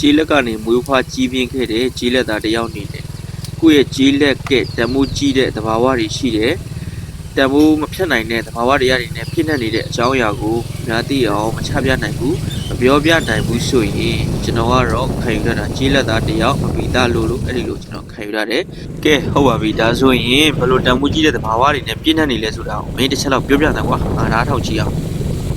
ကြေးလက်ကနေမွေးဖွားကြီးပြင်းခဲ့တဲ့ကြေးလက်သားတစ်ယောက်အနေနဲ့ကိုယ့်ရဲ့ကြေးလက်ကတံမိုးကြီးတဲ့သဘာဝတွေရှိတယ်တံမိုးမဖြတ်နိုင်တဲ့သဘာဝတရားတွေနဲ့ဖြစ်နေနေတဲ့အကြောင်းအရာကိုများသိအောင်မချပြနိုင်ဘူးမပြောပြနိုင်ဘူးဆိုရင်ကျွန်တော်ကတော့ခံယူရတာကြေးလက်သားတစ်ယောက်အပိသားလို့လို့အဲ့ဒီလိုကျွန်တော်ခံယူရတယ်ကဲဟုတ်ပါပြီဒါဆိုရင်ဘယ်လိုတံမိုးကြီးတဲ့သဘာဝတွေနဲ့ပြည့်နေနေလဲဆိုတာကိုမင်းတစ်ချက်တော့ပြောပြတယ်ကွာငါနားထောင်ကြည့်အောင်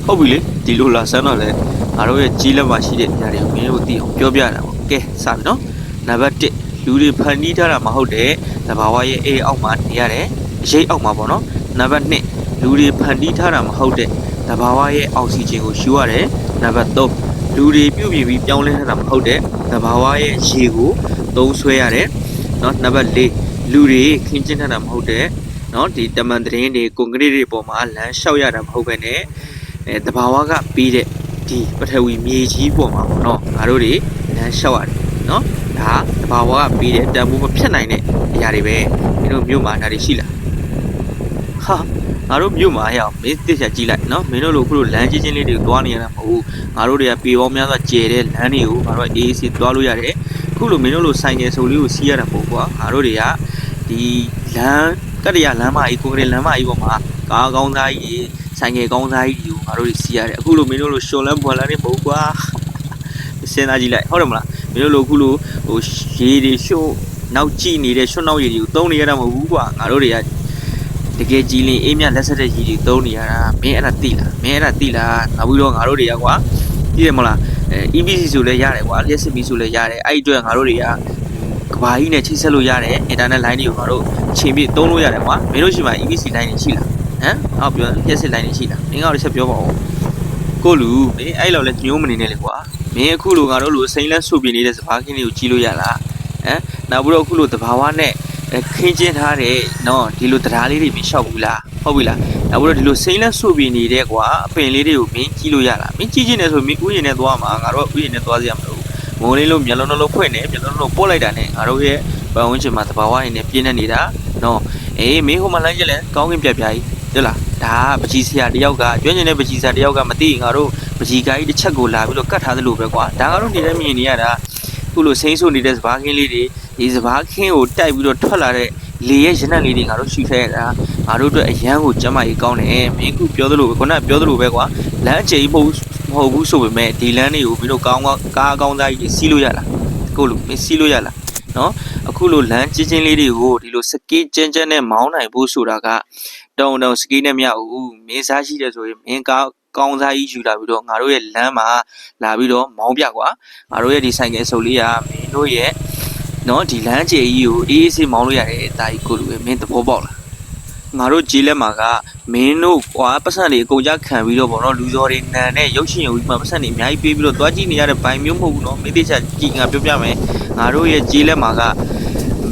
ဟုတ်ပြီလေဒီလိုလာစမ်းတော့လေငါတို့ရဲ့ကြီးလက်မှာရှိတဲ့နေရာတွေကိုမင်းတို့သိအောင်ပြောပြတာပေါ့ကဲစပြီနော်နံပါတ်1လူတွေဖန်တီးထားတာမဟုတ်တဲ့သဘာဝရဲ့အေးအောက်မှာနေရတယ်ရိတ်အောက်မှာပေါ့နော်နံပါတ်2လူတွေဖန်တီးထားတာမဟုတ်တဲ့သဘာဝရဲ့အောက်ဆီဂျင်ကိုယူရတယ်နံပါတ်3လူတွေပြုတ်ပြင်ပြီးပြောင်းလဲထားတာမဟုတ်တဲ့သဘာဝရဲ့ရေကိုသုံးဆွဲရတယ်နော်နံပါတ်4လူတွေခင်းကျင်းထားတာမဟုတ်တဲ့နော်ဒီတမန်တရင်တွေကွန်ကရစ်တွေပေါ်မှာလမ်းလျှောက်ရတာမဟုတ်ပဲね အဲသဘာဝကပြီးတဲ့ဒီပထဝီမြေကြီးပေါ်မှာပေါ့နော်ငါတို့တွေလမ်းလျှောက်ရတယ်နော်ဒါတဘာဝကပြီးတဲ့တန်ဖိုးမဖြတ်နိုင်တဲ့အရာတွေပဲမင်းတို့မြို့မှာဒါတွေရှိလားဟာငါတို့မြို့မှာရအောင်မင်းတစ်ချက်ကြည့်လိုက်နော်မင်းတို့လိုခုလိုလမ်းကြီးချင်းလေးတွေကိုသွားနေရတာမဟုတ်ဘူးငါတို့တွေကပေပေါင်းများစွာကျယ်တဲ့လမ်းတွေကိုငါတို့ကအေးအေးဆေးသွားလို့ရတယ်ခုလိုမင်းတို့လိုဆိုင်ငယ်ဆိုလေးကိုစီးရတာမဟုတ်ဘူးကွာငါတို့တွေကဒီလမ်းကတ္တရလမ်းမကြီးကိုကလေးလမ်းမကြီးပေါ်မှာကားကောင်းသားကြီးဆိုင်ငယ်ကောင်းစားကြီး တွေကိုငါတို့တွေစီးရတယ်အခုလိုမင်းတို့လိုရှော်လန်းဘွာလန်းနေမဟုတ်ကွာစဉ်းစားကြည့်လိုက်ဟုတ်တယ်မလားမင်းတို့လိုအခုလိုဟိုရေတွေရှို့နောက်ကြည့်နေတဲ့ရွှွနောက်ရေတွေကိုသုံးနေရတာမဟုတ်ဘူးကွာငါတို့တွေကတကယ်ကြည်လင်အေးမြလက်ဆက်တဲ့ရေတွေသုံးနေရတာမင်းအဲ့ဒါသိလားမင်းအဲ့ဒါသိလားနောက်ပြီးတော့ငါတို့တွေကကွာသိတယ်မလားအဲ EBC ဆိုလဲရတယ်ကွာလျှက်စစ်မီဆိုလဲရတယ်အဲ့ဒီအတွက်ငါတို့တွေကကဘာကြီးနဲ့ချိတ်ဆက်လို့ရတယ် internet line တွေကိုငါတို့ချိန်ပြီးသုံးလို့ရတယ်ကွာမင်းတို့ရှိမှ EBC line တွေရှိလား ဟမ်ဟောပြောပြက်စစ်လိုင်းနေရှိတာမင်းကတော့တစ်ချက်ပြောပါဦးကိုလူမင်းအဲ့လောက်လဲညှိုးမနေနဲ့လေကွာမင်းအခုလိုငါတို့လိုစိမ့်လန်းဆူပြနေတဲ့စပားခင်းလေးကိုကြီးလို့ရလားဟမ်နောက်ပြီးတော့အခုလိုတဘာဝနဲ့ခင်းကျင်းထားတဲ့နော်ဒီလိုတရားလေးတွေမင်းလျှောက်ဘူးလားဟုတ်ပြီလားနောက်ပြီးတော့ဒီလိုစိမ့်လန်းဆူပြနေတဲ့ကွာအပင်လေးတွေကိုမင်းကြီးလို့ရလားမင်းကြီးချင်းနေဆိုမင်းဥယျာဉ်နဲ့သွားမှာငါတို့ကဥယျာဉ်နဲ့သွားစီရမလို့ငုံလေးလုံးမျက်လုံးလုံးဖွင့်နေမျက်လုံးလုံးပို့လိုက်တာနဲ့ငါတို့ရဲ့ပတ်ဝန်းကျင်မှာတဘာဝရင်းနဲ့ပြင်းနေနေတာနော်အေးမင်းဟိုမှာလမ်းကျက်လဲကောင်းကင်ပြက်ပြားကြီးဟုတ်လား ဒါကပကြီးဆရာတယောက်ကကျွမ်းကျင်တဲ့ပကြီးဆရာတယောက်ကမသိရင်ငါတို့ပကြီးကိုင်းတစ်ချက်ကိုလာပြီးတော့ကတ်ထားသလိုပဲကွာဒါကတော့နေတဲ့မြင်နေရတာခုလိုစိမ့်ဆိုနေတဲ့စပားခင်းလေးတွေဒီစပားခင်းကိုတိုက်ပြီးတော့ထွက်လာတဲ့လေရဲ့ရနံ့လေးတွေငါတို့ရှူခဲ့ရတာငါတို့အတွက်အရန်ကိုကျမ်းမာရေးကောင်းတယ်မင်းခုပြောသလိုပဲခုနကပြောသလိုပဲကွာလမ်းအကျိမဟုတ်မဟုတ်ဘူးဆိုပေမဲ့ဒီလမ်းတွေကိုမင်းတို့ကောင်းကောင်းကားကောင်းသားကြီးစီးလို့ရလားကိုလိုမင်းစီးလို့ရလားနော်အခုလိုလမ်းချင်းချင်းလေးတွေကိုဒီလိုစကေးကျန်းကျန်းနဲ့မောင်းနိုင်ဖို့ဆိုတာက တုံတုံစကီးနဲ့မရဘူးမင်းစားရှိတယ်ဆိုရင်မင်းကောင်းကောင်းစားကြီးယူလာပြီးတော့ငါတို့ရဲ့လမ်းမှာလာပြီးတော့မောင်းပြကွာငါတို့ရဲ့ဒီဆိုင်ကယ်ဆုပ်လေးကမင်းတို့ရဲ့နော်ဒီလမ်းကျေကြီးကိုအေးအေးဆေးမောင်းလို့ရတယ်တာကြီးကိုလူပဲမင်းသဘောပေါက်လားငါတို့ကြီးလက်မှာကမင်းတို့ကွာပတ်စံတွေအကုန်ကြခံပြီးတော့ဗောနော်လူစော်တွေနန်နဲ့ရုပ်ရှင်ရုပ်ကြီးမှာပတ်စံတွေအများကြီးပေးပြီးတော့သွားကြည့်နေရတဲ့ဘိုင်မျိုးမဟုတ်ဘူးနော်မင်းတိကျကြည့်ငါပြောပြမယ်ငါတို့ရဲ့ကြီးလက်မှာက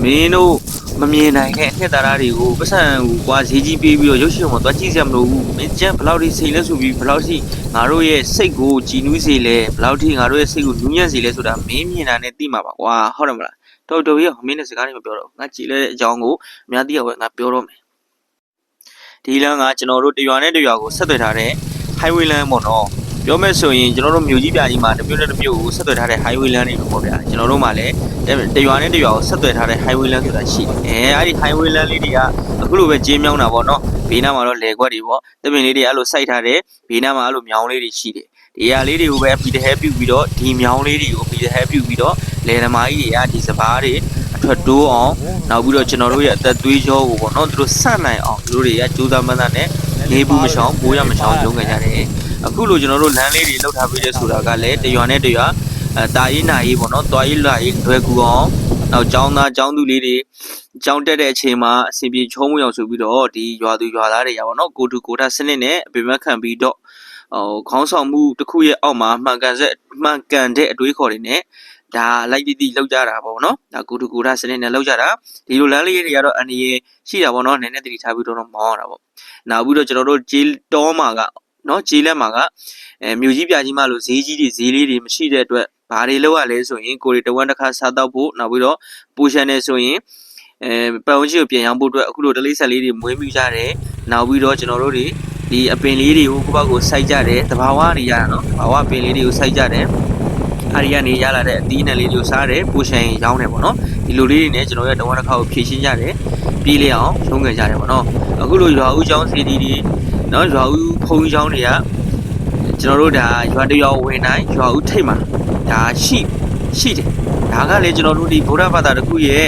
မင်းတို့မမြင်နိုင်တဲ့အနှစ်သာရတွေကိုပတ်စံကိုကွာဈေးကြီးပေးပြီးတော့ရုပ်ရှင်မှာသွားကြည့်စရာမလိုဘူးမင်းကျန်ဘယ်လောက်ထိစိတ်လဲဆိုပြီးဘယ်လောက်ထိငါတို့ရဲ့စိတ်ကိုကြည်နူးစေလဲဘယ်လောက်ထိငါတို့ရဲ့စိတ်ကိုနူးညံ့စေလဲဆိုတာမင်းမြင်တာနဲ့သိမှာပါကွာဟုတ်တယ်မလားတော်တော်ကြီးကမင်းနဲ့စကားတွေမပြောတော့ဘူးငါကြည်လဲတဲ့အကြောင်းကိုအများသိအောင်ပဲငါပြောတော့မယ်ဒီလမ်းကကျွန်တော်တို့တရွာနဲ့တရွာကိုဆက်သွယ်ထားတဲ့ highway လမ်းပေါ့နော် ပြောမယ်ဆိုရင်ကျွန်တော်တို့မြို့ကြီးပြကြီးမှာတစ်မြို့နဲ့တစ်မြို့ကိုဆက်သွယ်ထားတဲ့ highway လမ်းတွေပေါ့ဗျာကျွန်တော်တို့မှလည်းတရွာနဲ့တရွာကိုဆက်သွယ်ထားတဲ့ highway လမ်းဆိုတာရှိတယ်အဲအဲ့ဒီ highway လမ်းလေးတွေကအခုလိုပဲကျင်းမြောင်းတာပေါ့နော်ဘေးနားမှာတော့လယ်ကွက်တွေပေါ့တပင်လေးတွေအဲ့လိုစိုက်ထားတယ်ဘေးနားမှာအဲ့လိုမြောင်းလေးတွေရှိတယ်ဒီဟာလေးတွေကိုပဲပြီးတဲ့ဟဲပြုတ်ပြီးတော့ဒီမြောင်းလေးတွေကိုပြီးတဲ့ဟဲပြုတ်ပြီးတော့လယ်သမားကြီးတွေကဒီစပားတွေအထွက်တိုးအောင်နောက်ပြီးတော့ကျွန်တော်တို့ရဲ့အသက်သွေးကြောကိုပေါ့နော်သူတို့ဆန့်နိုင်အောင်သူတို့တွေကကြိုးစားမှန်းသားနဲ့နေဘူးမချောင်းပိုးရမချောင်းလုပ်ခဲ့ကြတယ် အခုလိုကျွန်တော်တို့လမ်းလေးတွေလောက်ထားပေးတဲ့ဆိုတာကလည်းတရွာနဲ့တရွာ အဲတာရေးနာရေးပေါ့နော်တွားရေးလာရေးလွယ်ကူအောင်နောက်ចောင်းသားចောင်းသူလေးတွေចောင်းတက်တဲ့အချိန်မှာအစီပြေချုံးမအောင်ဆိုပြီးတော့ဒီရွာသူရွာသားတွေရပါတော့ကိုတူကိုတာစနစ်နဲ့အပေမခံပြီးတော့ဟိုခေါင်းဆောင်မှုတစ်ခုရဲ့အောက်မှာမှန်ကန်ဆက်မှန်ကန်တဲ့အတွေးခေါ်တွေနဲ့ဒါလိုက်တိတိလောက်ကြတာပေါ့နော်ဒါကိုတူကိုတာစနစ်နဲ့လောက်ကြတာဒီလိုလမ်းလေးတွေကတော့အန်ဒီရရှိတာပေါ့နော်နည်းနည်းတတိထားပြီးတော့မောင်းရတာပေါ့နောက်ပြီးတော့ကျွန်တော်တို့ဂျေးတောမှာက နော်ဂျေးလက်မှာကအဲမြို့ကြီးပြကြီးမှလို့ဈေးကြီးတွေဈေးလေးတွေမရှိတဲ့အတွက်ဘာတွေလုပ်ရလဲဆိုရင်ကိုရီတဝမ်းတစ်ခါစားတော့ဖို့နောက်ပြီးတော့ပူရှန်နေဆိုရင်အဲပတ်ဝန်းကျင်ကိုပြန်ရောင်းဖို့အတွက်အခုလိုတလေးဆက်လေးတွေမွေးမိကြတယ်နောက်ပြီးတော့ကျွန်တော်တို့တွေဒီအပင်လေးတွေကိုကိုယ့်ဘက်ကိုစိုက်ကြတယ်တဘာဝနေရတာနော်တဘာဝအပင်လေးတွေကိုစိုက်ကြတယ်ဟာရီကနေရလာတဲ့အသီးနှံလေးတွေကိုစားတယ်ပိုရှင်ရောင်းတယ်ပေါ့နော်ဒီလိုလေးတွေနဲ့ကျွန်တော်ရဲ့တဝါတစ်ခါကိုဖြည့်ရှင်းကြတယ်ပြေးလေအောင်ရုံးကန်ကြတယ်ပေါ့နော်အခုလိုရွာဦးချောင်းစီတီတွေ နော်ရွာဦးဖုံချောင်းတွေကကျွန်တော်တို့ဒါရွာတရွာဝင်တိုင်းရွာဦးထိတ်မှာဒါရှိရှိတယ်ဒါကလည်းကျွန်တော်တို့ဒီဗုဒ္ဓဘာသာတစ်ခုရဲ့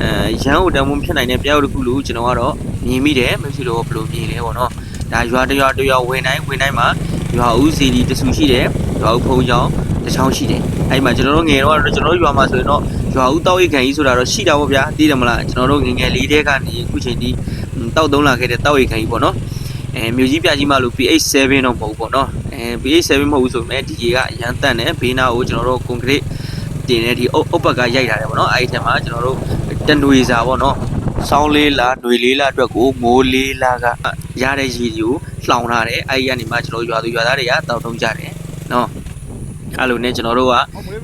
အဲရန်ကိုတန်ဖိုးဖြစ်နိုင်တဲ့ပြောက်တစ်ခုလို့ကျွန်တော်ကတော့မြင်မိတယ်မရှိတော့ဘယ်လိုမြင်လဲပေါ့နော်ဒါရွာတရွာတရွာဝင်တိုင်းဝင်တိုင်းမှာရွာဦးစီတီတဆူရှိတယ်ရွာဦးဖုံချောင်းတစ်ချောင်းရှိတယ်အဲ့မှာကျွန်တော်တို့ငယ်တော့ကျွန်တော်တို့ရွာမှာဆိုရင်တော့ရွာဦးတောက်ရိတ်ခံကြီးဆိုတာတော့ရှိတာပေါ့ဗျာသိတယ်မလားကျွန်တော်တို့ငယ်ငယ်လေးတဲကနေအခုချိန်ဒီတောက်သုံးလာခဲ့တဲ့တောက်ရိတ်ခံကြီးပေါ့နော် အဲမြို့ကြီးပြကြီးမှလို့ PH7 တော့မဟုတ်ဘူးပေါ့နော်အဲ PH7 မဟုတ်ဘူးဆိုပေမဲ့ DJ ကအရန်တန့်တယ်ဘေးနာကိုကျွန်တော်တို့ concrete တင်တဲ့ဒီအုပ်အုပ်ပတ်ကရိုက်ထားတယ်ပေါ့နော်အဲ့ဒီထဲမှာကျွန်တော်တို့တနွေစာပေါ့နော်ဆောင်းလေးလားຫນွေလေးလားအတွက်ကိုမိုးလေးလားကရတဲ့ရည်ကြီးကိုလှောင်ထားတယ်အဲ့ဒီကနေမှကျွန်တော်ရွာသူရွာသားတွေကတောက်ထုံးကြတယ်နော်အဲ့လိုနဲ့ကျွန်တော်တို့က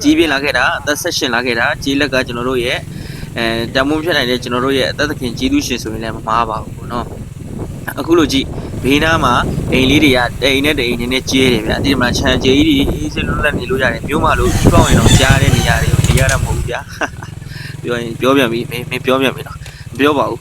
ကြီးပြင်းလာခဲ့တာအသက်ဆက်ရှင်လာခဲ့တာကြီးလက်ကကျွန်တော်တို့ရဲ့အဲတမုံဖြစ်နိုင်တဲ့ကျွန်တော်တို့ရဲ့အသက်သခင်ကြီးသူရှင်ဆိုရင်လည်းမမားပါဘူးပေါ့နော်အခုလိုကြည့် ဘေးနားမှာအိမ်လေးတွေကတိမ်နဲ့တိမ်နေနဲ့ကျဲတယ်ဗျာဒီမှာခြံကျဲကြီးတွေအေးစလွတ်လပ်နေလို့ရတယ်မျိုးမလို့ပြောင်းရင်တော့ကြားတဲ့နေရာတွေကိုနေရတာမဟုတ်ဘူးဗျာ ပြောရင်ပြောပြန်ပြီမင်းမင်းပြောပြန်ပြီနော်မပြောပါဘူး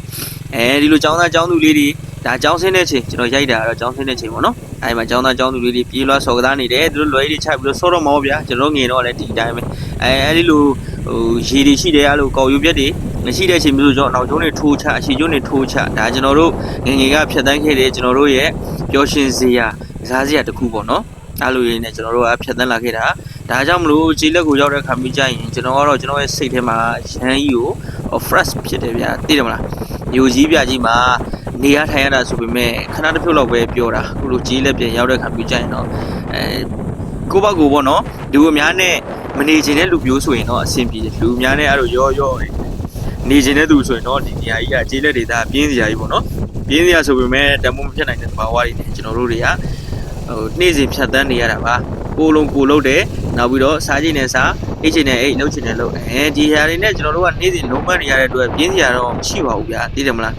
အဲဒီလိုចောင်းသားចောင်းသူလေးတွေဒါចောင်းဆင်းတဲ့ချိန်ကျွန်တော်ရိုက်တာကတော့ចောင်းဆင်းတဲ့ချိန်ပေါ့နော်အဲဒီမှာចောင်းသားចောင်းသူလေးတွေပြေးလွှားစော်ကစားနေတယ်သူတို့လွယ်ကြီးတွေချပြီးတော့ဆော့တော့မဟုတ်ဗျာကျွန်တော်ငင်တော့လည်းဒီအတိုင်းပဲအဲအဲဒီလိုဟိုရေတွေရှိတယ်အဲ့လိုကောက်ယူပြက်တွေ မရှိတဲ့အချိန်မျိုးဆိုကျွန်တော်နောက်ကျုံးတွေထိုးချအရှိကျုံးတွေထိုးချဒါကျွန်တော်တို့ငငယ်ကဖြတ်တန်းခဲ့တဲ့ကျွန်တော်တို့ရဲ့ပျော်ရွှင်စရာကစားစရာတစ်ခုပေါ့နော်အဲ့လိုရင်းနဲ့ကျွန်တော်တို့ကဖြတ်တန်းလာခဲ့တာဒါကြောင့်မလို့ခြေလက်ကိုရောက်တဲ့ခါမျိုးကြရင်ကျွန်တော်ကတော့ကျွန်တော်ရဲ့စိတ်ထဲမှာရမ်းကြီးကို fresh ဖြစ်တယ်ဗျာသိတယ်မလားမျိုးကြီးပြကြီးမှာနေရထိုင်ရတာဆိုပေမဲ့ခဏတစ်ဖြုတ်လောက်ပဲပြောတာအခုလိုကြီးလက်ပြန်ရောက်တဲ့ခါမျိုးကြရင်တော့အဲကိုယ့်ဘက်ကိုပေါ့နော်လူအများနဲ့မနေချင်တဲ့လူမျိုးဆိုရင်တော့အဆင်ပြေတယ်လူအများနဲ့အဲ့လိုရောရော နေချင်တဲ့သူဆိုရင်တော့ဒီနေရာကြီးကကြီးလက်ဒေတာပြင်းစရာကြီးပေါ့နော်ပြင်းစရာဆိုပေမဲ့တမိုးမဖြစ်နိုင်တဲ့ဘာဝတွေနဲ့ကျွန်တော်တို့တွေကဟိုနေ့စဉ်ဖြတ်တန်းနေရတာပါကိုလုံးကိုလုံးတယ်နောက်ပြီးတော့စားချိန်နဲ့စားအိတ်ချိန်နဲ့အိတ်လှုပ်ချိန်နဲ့လှုပ်အဲဒီဟာတွေနဲ့ကျွန်တော်တို့ကနေ့စဉ်လုံးမနေရတဲ့အတွက်ပြင်းစရာတော့မရှိပါဘူးဗျာသိတယ်မလား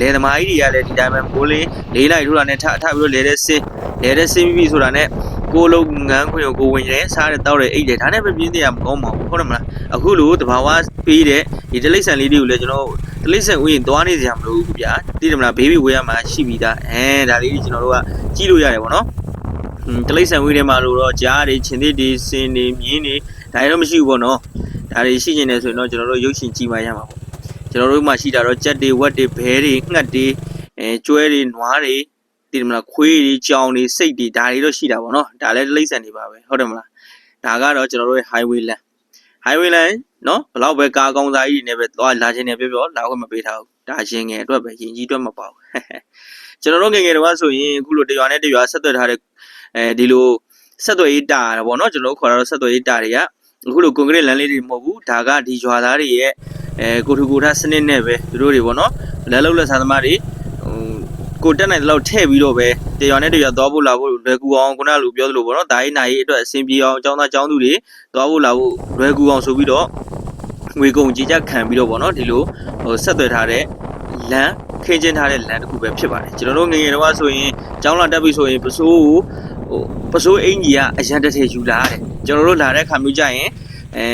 လေသမားကြီးတွေကလည်းဒီတိုင်းပဲမိုးလေးလေးလိုက်ထိုးတာနဲ့ထထပြီးတော့လေတဲ့စင်းလေတဲ့စင်းပြီးပြီဆိုတာနဲ့ ကိုလုံးငန်းခွင်ကိုကိုဝင်တယ်စားတယ်တောက်တယ်အိတ်တယ်ဒါနဲ့ပဲပြင်းစရာမကောင်းပါဘူးဟုတ်တယ်မလားအခုလိုတဘာဝပေးတဲ့ဒီတလိဆန်လေးတွေကိုလည်းကျွန်တော်တလိဆန်ဥယျာဉ်သွားနေစရာမလိုဘူးဗျာသိတယ်မလားဘေးဘီဝေးရမှာရှိပြီးသားအဲဒါလေးတွေကျွန်တော်တို့ကကြည့်လို့ရတယ်ဗောနော်တလိဆန်ဝေးထဲမှာလို့တော့ကြားတွေခြင်သစ်တွေစင်တွေမြင်းတွေဒါတွေတော့မရှိဘူးဗောနော်ဒါတွေရှိနေတယ်ဆိုရင်တော့ကျွန်တော်တို့ရုပ်ရှင်ကြည့်မှရမှာပေါ့ကျွန်တော်တို့မှရှိတာတော့ကြက်တွေဝက်တွေဘဲတွေငှက်တွေအဲကျွဲတွေနွားတွေ သိတယ်မလားခွေးတွေကြောင်တွေစိတ်တွေဒါတွေတော့ရှိတာပေါ့နော်ဒါလည်းတလိษံတွေပါပဲဟုတ်တယ်မလားဒါကတော့ကျွန်တော်တို့ရဲ့ highway land highway land နော်ဘလောက်ပဲကားကောင်းစားကြီးတွေနဲ့ပဲသွားလာခြင်းနဲ့ပြောပြောလာခွင့်မပေးထားဘူးဒါရင်ငယ်အတွက်ပဲရင်ကြီးအတွက်မပေါ့ကျွန်တော်တို့ငယ်ငယ်တုန်းကဆိုရင်အခုလိုတရွာနဲ့တရွာဆက်သွယ်ထားတဲ့အဲဒီလိုဆက်သွယ်ရေးတာတာပေါ့နော်ကျွန်တော်တို့ခေါ်တာတော့ဆက်သွယ်ရေးတာတွေကအခုလိုကွန်ကရစ်လမ်းလေးတွေမဟုတ်ဘူးဒါကဒီရွာသားတွေရဲ့အဲကိုထူကိုထစနစ်နဲ့ပဲသူတို့တွေပေါ့နော်လက်လုံးလက်စားသမားတွေဟို ကိုတက်နိုင်တဲ့လောက်ထည့်ပြီးတော့ပဲတရွာနဲ့တရွာသွားဖို့လာဖို့လွယ်ကူအောင်ခုနကလိုပြောသလိုပေါ့နော်ဒါရေးနိုင်ရေးအတွက်အဆင်ပြေအောင်အကြောင်းသားအကြောင်းသူတွေသွားဖို့လာဖို့လွယ်ကူအောင်ဆိုပြီးတော့ငွေကုန်ကြေးကြခံပြီးတော့ပေါ့နော်ဒီလိုဟိုဆက်သွယ်ထားတဲ့လမ်းခင်းကျင်းထားတဲ့လမ်းတစ်ခုပဲဖြစ်ပါတယ်ကျွန်တော်တို့ငယ်ငယ်တုန်းကဆိုရင်ကျောင်းလာတက်ပြီဆိုရင်ပစိုးကိုဟိုပစိုးအင်ကြီးကအရန်တစ်ထည်ယူလာတယ်ကျွန်တော်တို့လာတဲ့ခါမျိုးကြရင်အဲ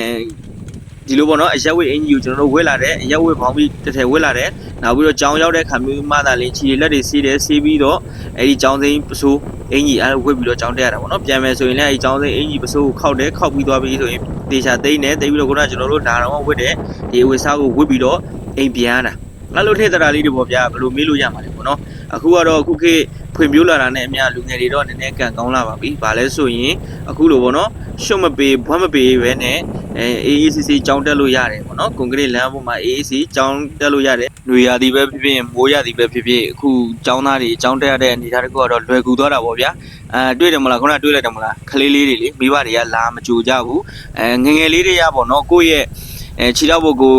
ဒီလိုပေါ့နော်အရက်ဝိတ်အင်ကြီးကိုကျွန်တော်တို့ဝက်လာတယ်အရက်ဝိတ်ဘောင်းပြီးတစ်ထည်ဝက်လာတယ်နောက်ပြီးတော့ကြောင်ရောက်တဲ့ခါမျိုးမှသာလေးခြေလက်တွေစီးတယ်စီးပြီးတော့အဲဒီကြောင်စိမ်းပစိုးအင်ကြီးအဲဝက်ပြီးတော့ကြောင်တက်ရတာပေါ့နော်ပြန်မယ်ဆိုရင်လည်းအဲဒီကြောင်စိမ်းအင်ကြီးပစိုးကိုခောက်တယ်ခောက်ပြီးသွားပြီဆိုရင်တေချာသိမ့်တယ်သိပြီးတော့ခုနကကျွန်တော်တို့လာတော့ဝက်တယ်ဒီဝက်စားကိုဝက်ပြီးတော့အိမ်ပြန်ရတာအဲ့လိုထည့်တရာလေးတွေပေါ့ဗျာဘယ်လိုမေးလို့ရမှာလဲပေါ့နော် အခုကတော့အခုခေတ်ဖွံ့ဖြိုးလာတာနဲ့အများလူငယ်တွေတော့နည်းနည်းကန်ကောင်းလာပါပြီ။ဘာလဲဆိုရင်အခုလိုပေါ့နော်ရှုံမပေးဘွမ်းမပေးပဲနဲ့အဲ AACC ကြောင်းတက်လို့ရတယ်ပေါ့နော်။ကွန်ကရစ်လမ်းပေါ်မှာ AAC ကြောင်းတက်လို့ရတယ်။ຫນွေရာသီပဲဖြစ်ဖြစ်မိုးရာသီပဲဖြစ်ဖြစ်အခုကြောင်းသားတွေကြောင်းတက်ရတဲ့အနေအထားတကူကတော့လွယ်ကူသွားတာပေါ့ဗျာ။အဲတွေ့တယ်မလားခုနတွေ့လိုက်တယ်မလားခလေးလေးတွေလေမိဘတွေကလာမကြိုကြဘူး။အဲငငယ်လေးတွေရပေါ့နော်ကိုယ့်ရဲ့အဲခြေထောက်ပုတ်ကို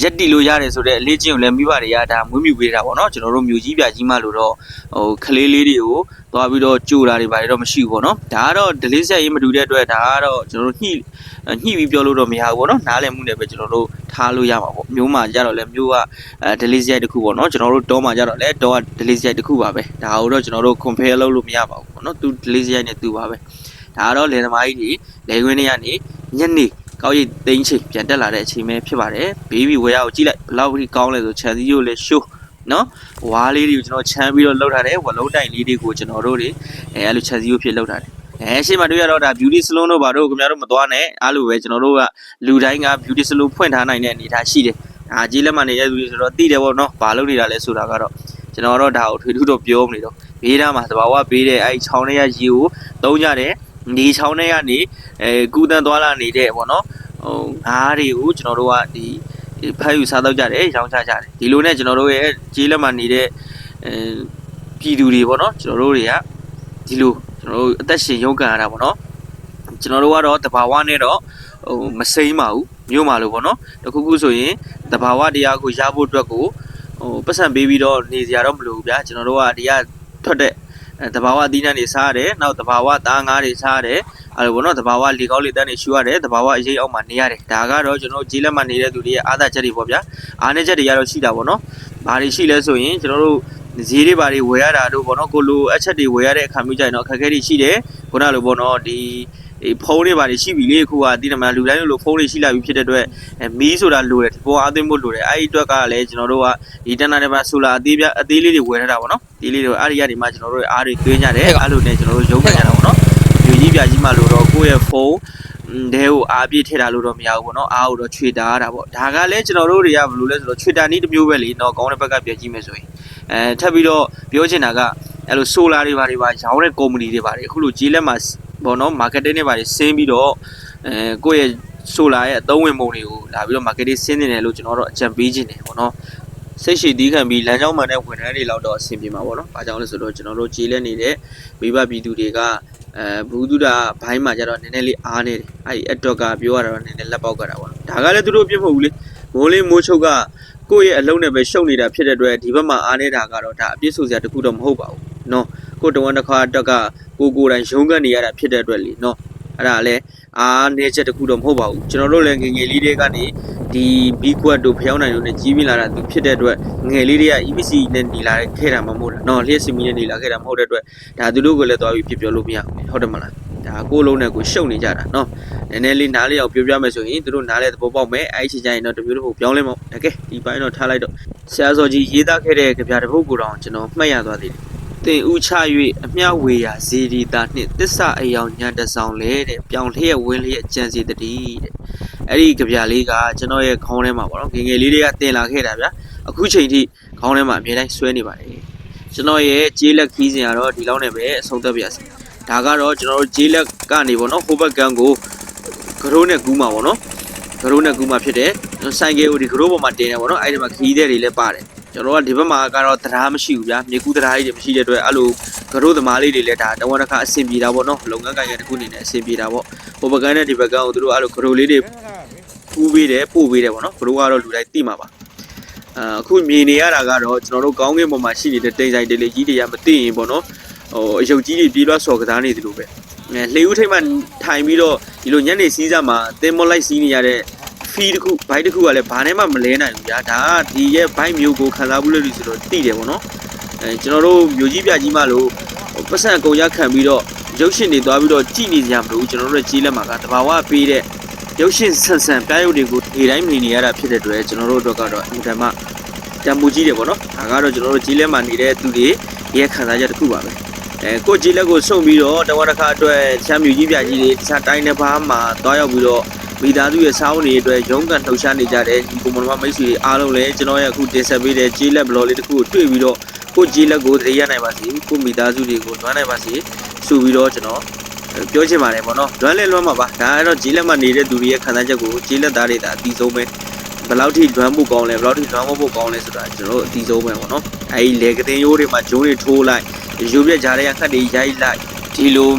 ရက်တီလို့ရတယ်ဆိုတော့အလေးချင်းကိုလည်းမိဘတွေကဒါမွေးမြူပေးတာပေါ့နော်ကျွန်တော်တို့မျိုးကြီးပြကြီးမှလို့တော့ဟိုခလေးလေးတွေကိုသွားပြီးတော့ကြိုတာတွေဘာတွေတော့မရှိဘူးပေါ့နော်ဒါကတော့ဒလေးဆက်ရေးမတူတဲ့အတွက်ဒါကတော့ကျွန်တော်တို့ညှိညှိပြီးပြောလို့တော့မရဘူးပေါ့နော်နားလည်မှုနဲ့ပဲကျွန်တော်တို့ထားလို့ရမှာပေါ့မျိုးမှကြတော့လဲမျိုးကအဲဒလေးဆက်တစ်ခုပေါ့နော်ကျွန်တော်တို့တောမှကြတော့လဲတောကဒလေးဆက်တစ်ခုပါပဲဒါကိုတော့ကျွန်တော်တို့ compare လုပ်လို့မရပါဘူးပေါ့နော်သူဒလေးဆက်နဲ့သူပါပဲဒါကတော့လယ်သမားကြီးတွေလယ်ခွင်းတွေကနေညနေ ကောက်ရိတ်သိန်းချိန်ပြန်တက်လာတဲ့အချိန်ပဲဖြစ်ပါတယ်ဘေးဘီဝယ်ရကိုကြည့်လိုက်ဘယ်လောက်ကြီးကောင်းလဲဆိုချန်စီကိုလည်းရှိုးနော်ဝါးလေးတွေကိုကျွန်တော်ချမ်းပြီးတော့လှုပ်ထားတယ်ဝလုံးတိုင်လေးတွေကိုကျွန်တော်တို့တွေအဲအဲ့လိုချန်စီကိုဖြစ်လှုပ်ထားတယ်အဲရှေ့မှာတွေ့ရတော့ဒါ beauty salon တို့ဘာတို့ခင်ဗျားတို့မသွားနဲ့အားလိုပဲကျွန်တော်တို့ကလူတိုင်းက beauty salon ဖွင့်ထားနိုင်တဲ့အနေအထားရှိတယ်အာကြီးလက်မှနေတဲ့သူတွေဆိုတော့သိတယ်ပေါ့နော်ဘာလုပ်နေတာလဲဆိုတာကတော့ကျွန်တော်တော့ဒါကိုထွေထူးတော့ပြောမနေတော့ဘေးသားမှာသဘာဝဘေးတဲ့အဲ့ချောင်းတွေကရေကိုသုံးကြတယ် နေချောင်းတွေကနေအဲကူတန်းသွားလာနေတဲ့ပေါ့နော်ဟိုငါးတွေကိုကျွန်တော်တို့ကဒီဖတ်ယူစားတော့ကြတယ်ရောင်းချကြတယ်ဒီလိုနဲ့ကျွန်တော်တို့ရဲ့ကြီးလက်မှနေတဲ့အဲပြည်သူတွေပေါ့နော်ကျွန်တော်တို့တွေကဒီလိုကျွန်တော်တို့အသက်ရှင်ရုန်းကန်ရတာပေါ့နော်ကျွန်တော်တို့ကတော့တဘာဝနဲ့တော့ဟိုမစိမ့်ပါဘူးမြို့မှာလို့ပေါ့နော်တခုခုဆိုရင်တဘာဝတရားကိုရဖို့အတွက်ကိုဟိုပတ်စံပေးပြီးတော့နေစရာတော့မလိုဘူးဗျာကျွန်တော်တို့ကဒီကထွက်တဲ့ အဲတဘာဝအသီးနှံတွေစားရတယ်နောက်တဘာဝသားငါးတွေစားရတယ်အဲ့လိုပေါ့နော်တဘာဝလေကောင်းလေတန်းတွေရှူရတယ်တဘာဝအရေးအောက်မှာနေရတယ်ဒါကတော့ကျွန်တော်တို့ဂျေးလက်မှာနေတဲ့သူတွေရဲ့အားသာချက်တွေပေါ့ဗျာအားနည်းချက်တွေကတော့ရှိတာပေါ့နော်ဘာတွေရှိလဲဆိုရင်ကျွန်တော်တို့ဈေးတွေဘာတွေဝယ်ရတာတို့ပေါ့နော်ကိုလိုအချက်တွေဝယ်ရတဲ့အခါမျိုးကြရင်တော့အခက်အခဲတွေရှိတယ်ခုနလိုပေါ့နော်ဒီ ဒီဖုန်းတွေဘာတွေရှိပြီလေအခုကဒီနမှာလူတိုင်းလိုဖုန်းတွေရှိလာပြီဖြစ်တဲ့အတွက်အဲမီးဆိုတာလိုတယ်ဒီပေါ်အသိဖို့လိုတယ်အဲ့ဒီအတွက်ကလည်းကျွန်တော်တို့ကဒီတန်တာတွေမှာဆိုလာအသေးပြအသေးလေးတွေဝယ်ထားတာပေါ့နော်ဒီလေးတွေအဲ့ဒီရဒီမှာကျွန်တော်တို့အားတွေသွင်းကြတယ်အဲ့လိုနဲ့ကျွန်တော်တို့ရုံးကြကြတာပေါ့နော်ယူကြီးပြကြီးမှလို့တော့ကိုယ့်ရဲ့ဖုန်းတဲကိုအားပြည့်ထည့်တာလို့တော့မရဘူးပေါ့နော်အားကိုတော့ခြွေတာရတာပေါ့ဒါကလည်းကျွန်တော်တို့တွေကဘယ်လိုလဲဆိုတော့ခြွေတာနည်းတစ်မျိုးပဲလေနော်ကောင်းတဲ့ဘက်ကပြကြည့်မယ်ဆိုရင်အဲထပ်ပြီးတော့ပြောချင်တာကအဲ့လိုဆိုလာတွေဘာတွေပါရောင်းတဲ့ကုမ္ပဏီတွေပါတယ်အခုလိုကြီးလက်မှာ ပေါ့နော် marketing တွေဘာတွေဆင်းပြီးတော့အဲကိုယ့်ရဲ့ဆိုလာရဲ့အသုံးဝင်ပုံတွေကိုလာပြီးတော့ marketing ဆင်းနေတယ်လို့ကျွန်တော်တို့အကြံပေးခြင်းတယ်ပေါ့နော်စိတ်ရှိတီးခံပြီးလမ်းကြောင်းမှန်တဲ့ဝန်ထမ်းတွေလောက်တော့အဆင်ပြေမှာပေါ့နော်။ဘာကြောင့်လဲဆိုတော့ကျွန်တော်တို့ကြီးလက်နေတဲ့မိဘပြည်သူတွေကအဲဘူးသူတာဘိုင်းမှာကျတော့နည်းနည်းလေးအားနေတယ်။အဲ့ဒီအတွက်ကပြောရတာတော့နည်းနည်းလက်ပေါက်ကတာပေါ့နော်။ဒါကလည်းသူတို့အပြစ်မဟုတ်ဘူးလေ။မိုးလေးမိုးချုပ်ကကိုယ့်ရဲ့အလုံးနဲ့ပဲရှုပ်နေတာဖြစ်တဲ့အတွက်ဒီဘက်မှာအားနေတာကတော့ဒါအပြစ်ဆိုစရာတခုတော့မဟုတ်ပါဘူး။နော်။ကိုယ်တဝန်တစ်ခါအတွက် ကကိုကိုယ်တိုင်ရုန်းကန်နေရတာဖြစ်တဲ့အတွက်လीနော်။အဲ့ဒါလည်းအားနေချက်တခုတော့မဟုတ်ပါဘူးကျွန်တော်တို့လည်းငယ်ငယ်လေးတွေကနေဒီဘီကွက်တို့ဖျောင်းနိုင်တို့နဲ့ကြီးပြင်းလာတာသူဖြစ်တဲ့အတွက်ငယ်လေးတွေက EPC နဲ့နေလာခဲ့တာမဟုတ်လားနော်လျှက်စီမီနဲ့နေလာခဲ့တာမဟုတ်တဲ့အတွက်ဒါသူတို့ကလည်းသွားပြီးဖြစ်ပြောလို့မရဘူးဟုတ်တယ်မလားဒါကိုယ်လုံးနဲ့ကိုရှုပ်နေကြတာနော်နည်းနည်းလေးနားလေးအောင်ပြောပြမယ်ဆိုရင်သူတို့နားလဲသဘောပေါက်မယ်အဲ့ဒီချိန်ကျရင်တော့တမျိုးတစ်ပုတ်ပြောင်းလဲမို့တကယ်ဒီပိုင်းတော့ထားလိုက်တော့ဆရာစောကြီးရေးသားခဲ့တဲ့ကြပြတစ်ပုတ်ကိုတော့ကျွန်တော်မှတ်ရသွားသေးတယ် တင်ဥချ၍အမျှဝေရာဇေဒီတာနှင့်တစ္ဆအယောင်ညံတဆောင်လဲတဲ့ပြောင်လျက်ဝင်းလျက်ကြံစီတတိတဲ့အဲ့ဒီကြပြလေးကကျွန်တော်ရဲ့ခေါင်းထဲမှာပေါ့နော်ငယ်ငယ်လေးတွေကတင်လာခဲ့တာဗျာအခုချိန်ထိခေါင်းထဲမှာအမြဲတမ်းဆွဲနေပါတယ်ကျွန်တော်ရဲ့ကျေးလက်ခီးစဉ်ကတော့ဒီလောက်နဲ့ပဲအဆုံးသတ်ပြရစီဒါကတော့ကျွန်တော်တို့ကျေးလက်ကနေပေါ့နော်ဟိုဘက်ကန်ကိုကရိုးနဲ့ကူးမှာပေါ့နော်ကရိုးနဲ့ကူးမှာဖြစ်တယ်ဆိုင်ကယ်ကိုဒီကရိုးပေါ်မှာတင်တယ်ပေါ့နော်အဲ့ဒီမှာခီးတဲ့တွေလည်းပါတယ် ကျွန်တော်ကဒီဘက်မှာကတော့တရားမရှိဘူးဗျာမြေကူးတရားကြီးတွေမရှိတဲ့အတွက်အဲ့လိုကရိုးသမားလေးတွေလည်းဒါတဝက်တစ်ခါအဆင်ပြေတာပေါ့နော်လုပ်ငန်းကိုင်ရတစ်ခုအနေနဲ့အဆင်ပြေတာပေါ့ဟိုဘက်ကန်နဲ့ဒီဘက်ကန်ကိုသူတို့အဲ့လိုကရိုးလေးတွေကူးပေးတယ်ပို့ပေးတယ်ပေါ့နော်ကရိုးကတော့လူတိုင်းသိမှာပါအခုမြင်နေရတာကတော့ကျွန်တော်တို့ကောင်းကင်ပေါ်မှာရှိနေတဲ့တိမ်ဆိုင်တေလေးကြီးတွေကမသိရင်ပေါ့နော်ဟိုအယုတ်ကြီးတွေပြေးလွှတ်စော်ကစားနေသလိုပဲအဲလှေဦးထိပ်မှာထိုင်ပြီးတော့ဒီလိုညနေစီးစားမှာသင်မောလိုက်စီးနေရတဲ့ ဖီတစ်ခုဘိုက်တစ်ခုကလည်းဘာနဲ့မှမလဲနိုင်ဘူးဗျာဒါကဒီရဲ့ဘိုက်မျိုးကိုခံစားဘူးလို့ဆိုတော့သိတယ်ပေါ့နော်အဲကျွန်တော်တို့မျိုးကြီးပြကြီးမှလို့ပတ်စံအကုန်ရခံပြီးတော့ရုပ်ရှင်တွေသွားပြီးတော့ကြည်နေကြမလို့ကျွန်တော်တို့ရဲ့ကြီးလက်မှာကတဘာဝပေးတဲ့ရုပ်ရှင်ဆန်ဆန်ပြရုပ်တွေကိုဒီတိုင်းမြင်နေရတာဖြစ်တဲ့အတွက်ကျွန်တော်တို့အတွက်ကတော့အင်တာမတံမူကြီးတယ်ပေါ့နော်ဒါကတော့ကျွန်တော်တို့ကြီးလက်မှာနေတဲ့သူတွေရဲ့ခံစားချက်တစ်ခုပါပဲအဲကိုကြီးလက်ကိုဆုံပြီးတော့တဝက်တစ်ခါအတွက်ချမ်းမြူကြီးပြကြီးတွေတခြားတိုင်းတစ်ပါးမှာတွားရောက်ပြီးတော့ မိသားစုရဲ့စားဝန်တွေအတွက်ရုန်းကန်လှုပ်ရှားနေကြတဲ့ဒီကွန်မန်မမိတ်ဆွေတွေအားလုံးလည်းကျွန်တော်ရဲ့အခုတင်ဆက်ပေးတဲ့ကြေးလက်ဘလော်လေးတစ်ခုကိုတွေ့ပြီးတော့ကိုကြေးလက်ကိုတရေရနိုင်ပါစေကိုမိသားစုတွေကိုလွှမ်းနိုင်ပါစေဆိုပြီးတော့ကျွန်တော်ပြောချင်ပါတယ်ပေါ့နော်လွှမ်းလဲလွှမ်းမှာပါဒါကတော့ကြေးလက်မှာနေတဲ့သူတွေရဲ့ခံစားချက်ကိုကြေးလက်သားတွေဒါအတီးဆုံးပဲဘယ်လောက်ထိလွှမ်းဖို့ကောင်းလဲဘယ်လောက်ထိလွှမ်းမဖို့ကောင်းလဲဆိုတာကျွန်တော်တို့အတီးဆုံးပဲပေါ့နော်အဲဒီလေကတင်ရိုးတွေမှာဂျုံးတွေထိုးလိုက်ယူပြကြားတွေကခတ်တွေရိုက်လိုက်ဒီလို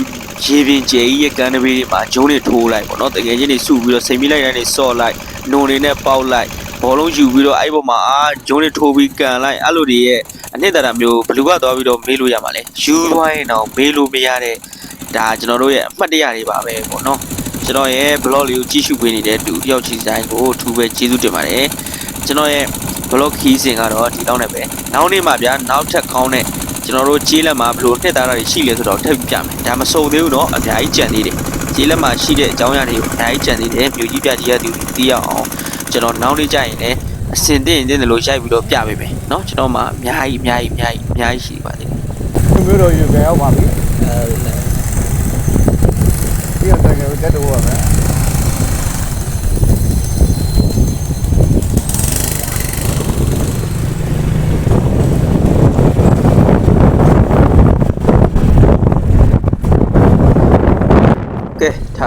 ရေပင်ကျဲကြီးရဲ့ကန်နဘေးတွေမှာဂျုံးတွေထိုးလိုက်ပေါ့နော်တကယ်ချင်းတွေစုပြီးတော့စိန်မိလိုက်တဲ့နေဆော့လိုက်နုံတွေနဲ့ပေါက်လိုက်ဘောလုံးယူပြီးတော့အဲ့ပေါ်မှာအာဂျုံးတွေထိုးပြီးကန်လိုက်အဲ့လိုတွေရဲ့အနှစ်သာရမျိုးဘလူကသွားပြီးတော့မေးလို့ရမှာလေယူသွားရင်တော့မေးလို့မရတဲ့ဒါကျွန်တော်တို့ရဲ့အမှတ်တရတွေပါပဲပေါ့နော်ကျွန်တော်ရဲ့ blog လေးကိုကြည့်ရှုပေးနေတဲ့တူတယောက်ချီတိုင်းကိုအထူးပဲကျေးဇူးတင်ပါတယ်ကျွန်တော်ရဲ့ blog ခီးစဉ်ကတော့ဒီတော့နဲ့ပဲနောက်နေ့မှဗျာနောက်ထပ်ကောင်းတဲ့ ကျွန်တော်တို့ကြေးလက်မှာဘယ်လိုနှစ်သားတာတွေရှိလဲဆိုတော့ထပ်ပြမယ်ဒါမစုံသေးဘူးเนาะအများကြီးကြံသေးတယ် ကြီးလက်မှာရှိတဲ့အကြောင်းအရာတွေကိုအများကြီးကြံသေးတယ်မြို့ကြီးပြကြီးရသူတွေသိရအောင်ကျွန်တော်နောက်နေ့ကျရင်လည်းအစင်တင်တင်တယ်လို့ရိုက်ပြီးတော့ပြပေးမယ်เนาะကျွန်တော်မှအများကြီးအများကြီးအများကြီးအများကြီးရှိပါသေးတယ် သူမျိုးတော်ရေပြန်ရောက်ပါပြီအဲဒီတော့တကယ်တက်တော့ပါမယ်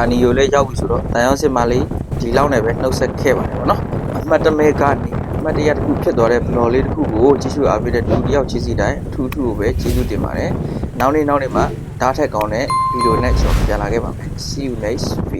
ကဲဌာနီကိုလည်းရောက်ပြီဆိုတော့တန်ရောင်းစစ်မလေးဒီလောက်နဲ့ပဲနှုတ်ဆက်ခဲ့ပါတယ်ဗောနော်အမှတ်တမဲကနေအမှတ်တရတစ်ခုဖြစ်သွားတဲ့ဘလော်လေးတစ်ခုကိုကြည့်ရှုအားပေးတဲ့လူတစ်ယောက်ချစ်စီတိုင်းအထူးထူးကိုပဲကျေးဇူးတင်ပါတယ်နောက်နေ့နောက်နေ့မှာဓာတ်ထက်ကောင်းတဲ့ဗီဒီယိုနဲ့ကျွန်တော်ပြန်လာခဲ့ပါမယ် see you next video